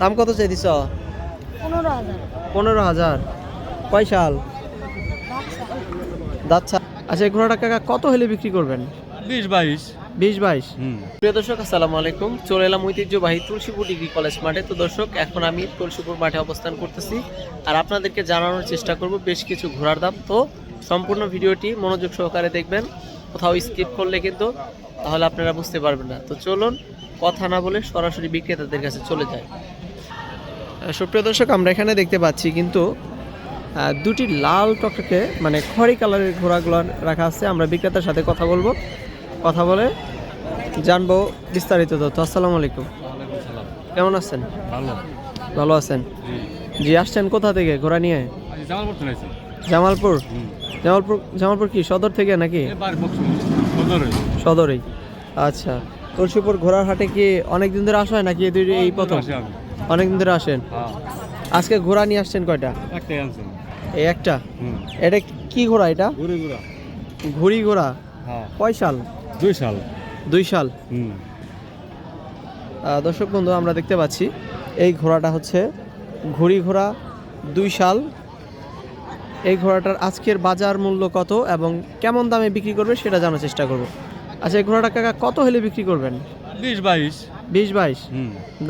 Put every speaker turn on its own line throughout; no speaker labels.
দাম কত চাই দিছ?
পনেরো হাজার।
কয় সাল দাচ্ছা আচ্ছা এই ঘোড়াটা কাকা কত হলে বিক্রি করবেন?
বিশ বাইশ।
বিশ বাইশ। প্রিয় দর্শক আসসালামু আলাইকুম। চলে এলাম ঐতিহ্যবাহী তুলসীপুর ডিগ্রি কলেজ মাঠে। তো দর্শক এখন আমি তুলসীপুর মাঠে অবস্থান করতেছি আর আপনাদেরকে জানানোর চেষ্টা করব বেশ কিছু ঘোড়ার দাম। তো সম্পূর্ণ ভিডিওটি মনোযোগ সহকারে দেখবেন। কোথাও স্কিপ করলে কিন্তু তাহলে আপনারা বুঝতে পারবেন না। তো চলুন কথা না বলে সরাসরি বিক্রেতাদের কাছে চলে যায় সুপ্রিয় দর্শক আমরা এখানে দেখতে পাচ্ছি কিন্তু দুটি লাল টকটকে মানে খড়ি কালারের ঘোড়াগুলো রাখা আছে। আমরা বিক্রেতার সাথে কথা বলব। কথা বলে জানব বিস্তারিত তথ্য। আসসালামু আলাইকুম। কেমন আছেন?
ভালো।
ভালো আছেন?
জি।
আসছেন কোথা থেকে ঘোড়া নিয়ে?
জামালপুর
জামালপুর? জামালপুর জামালপুর কি সদর থেকে নাকি? সদরেই। আচ্ছা তুলসীপুর ঘোড়ার হাটে কি অনেক দিন ধরে আসা হয় নাকি এই প্রথম?
আসি আমি
অনেক দিন ধরে আসেন?
হ্যাঁ।
আজকে ঘোড়া নিয়ে আসছেন কয়টা?
একটাই আনছেন।
এই একটা? এটা কি ঘোড়া এটা?
ঘুরে ঘুরা
ঘুড়ি ঘোড়া?
হ্যাঁ।
কয় সাল?
দুই সাল।
দুই সাল। দর্শক বন্ধু আমরা দেখতে পাচ্ছি এই ঘোড়াটা হচ্ছে ঘুড়ি ঘোড়া দুই সাল। এই ঘোড়াটার আজকের বাজার মূল্য কত এবং কেমন দামে বিক্রি করবে সেটা জানার চেষ্টা করব। আচ্ছা এই ঘোড়াটা কাকা কত হলে বিক্রি করবেন?
বিশ বাইশ।
বিশ বাইশ।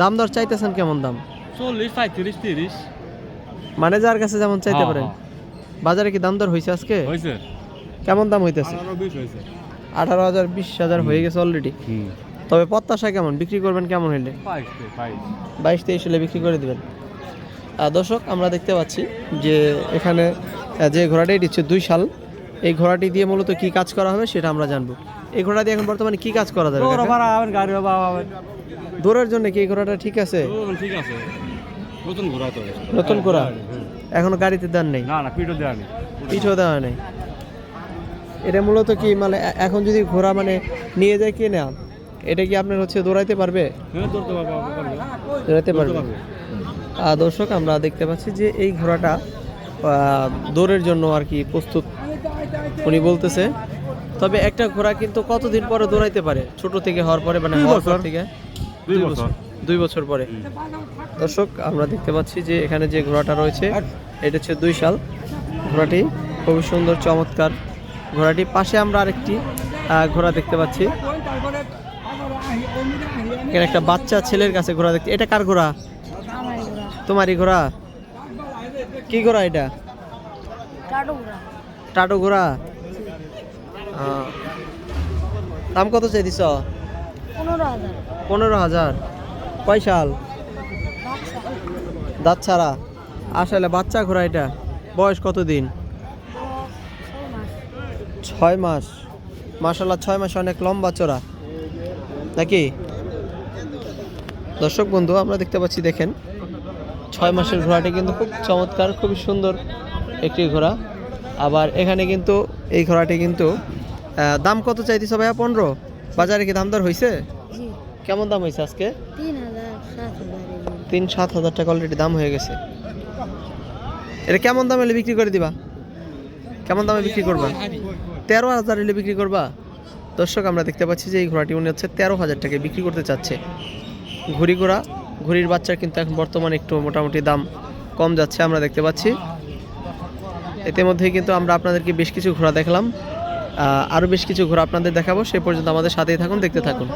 দাম দর চাইতেছেন কেমন দাম?
চল্লিশ পঁয়ত্রিশ তিরিশ।
মানে যার কাছে যেমন চাইতে
হ্যাঁ,
পারেন।
হ্যাঁ।
বাজারে কি দাম দর হয়েছে আজকে?
হয়েছে
কেমন দাম হইতেছে?
আঠারো
হাজার বিশ হাজার হয়ে গেছে অলরেডি তবে প্রত্যাশা কেমন? বিক্রি করবেন কেমন হইলে?
বাইশ
তেইশ হলে বিক্রি করে দিবেন। আর দর্শক আমরা দেখতে পাচ্ছি যে এখানে যে ঘোড়াটি এটি হচ্ছে দুই সাল এই ঘোড়াটি দিয়ে মূলত কি কাজ করা হবে সেটা আমরা জানব। এই ঘোড়া দিয়ে এখন বর্তমানে কি কাজ করা যাবে?
গাড়ি বাবা
দৌড়ের জন্য কি ঘোড়াটা ঠিক আছে?
ঠিক আছে। নতুন ঘোরা তো।
নতুন ঘোড়া? এখনও গাড়িতে দেন নেই?
না না পিঠও দেওয়া নেই।
পিঠও দেওয়া নেই। এটা মূলত কি মানে এখন যদি ঘোড়া মানে নিয়ে যায় কিনে এটা কি আপনার হচ্ছে দৌড়াইতে পারবে?
হ্যাঁ ধরতে পারব
দর্শক আমরা দেখতে পাচ্ছি যে এই ঘোড়াটা দৌড়ের জন্য আর কি প্রস্তুত। উনি বলতেছে তবে একটা ঘোড়া কিন্তু কতদিন পরে দৌড়াইতে পারে? ছোট থেকে হওয়ার পরে মানে হওয়ার পর থেকে?
দুই বছর।
দুই বছর। পরে। দর্শক আমরা দেখতে পাচ্ছি যে এখানে যে ঘোড়াটা রয়েছে এটা হচ্ছে দুই সাল। ঘোড়াটি খুবই সুন্দর চমৎকার। ঘোড়াটি পাশে আমরা আরেকটি আহ, ঘোড়া দেখতে পাচ্ছি। এখানে একটা বাচ্চা ছেলের কাছে ঘোড়া দেখতে এটা কার ঘোড়া? তোমারই ঘোড়া? কি ঘোড়া এটা?
টাটো ঘোড়া।
আহ, দাম কত চাই দিছ
পনেরো হাজার।
কয় সাল দাঁত ছাড়া আসলে বাচ্চা ঘোড়া এটা। বয়স কত দিন
ছয় মাস।
মাসাল্লাহ ছয় মাস অনেক লম্বা চড়া। নাকি? দর্শক বন্ধু, আমরা দেখতে পাচ্ছি, দেখেন, ছয় মাসের ঘোড়াটি কিন্তু খুব চমৎকার, খুবই সুন্দর একটি ঘোড়া। আবার এখানে কিন্তু এই ঘোড়াটি কিন্তু দাম কত চাইতেছ ভাইয়া? পনেরো? বাজারে কি দাম দর হয়েছে কেমন দাম হয়েছে আজকে?
তিন সাত হাজার
টাকা অলরেডি দাম হয়ে গেছে। এটা কেমন দামে হলে বিক্রি করে দিবা? কেমন দামে বিক্রি করবা? তেরো হাজার এলে বিক্রি করবা? দর্শক আমরা দেখতে পাচ্ছি যে এই ঘোড়াটি উনি হচ্ছে তেরো হাজার টাকায় বিক্রি করতে চাচ্ছে। ঘুড়ি ঘোড়া ঘুড়ির বাচ্চার কিন্তু এখন বর্তমানে একটু মোটামুটি দাম কম যাচ্ছে আমরা দেখতে পাচ্ছি। এতে মধ্যেই কিন্তু আমরা আপনাদেরকে বেশ কিছু ঘোড়া দেখলাম। আরও বেশ কিছু ঘোরা আপনাদের দেখাবো। সে পর্যন্ত আমাদের সাথেই থাকুন দেখতে থাকুন।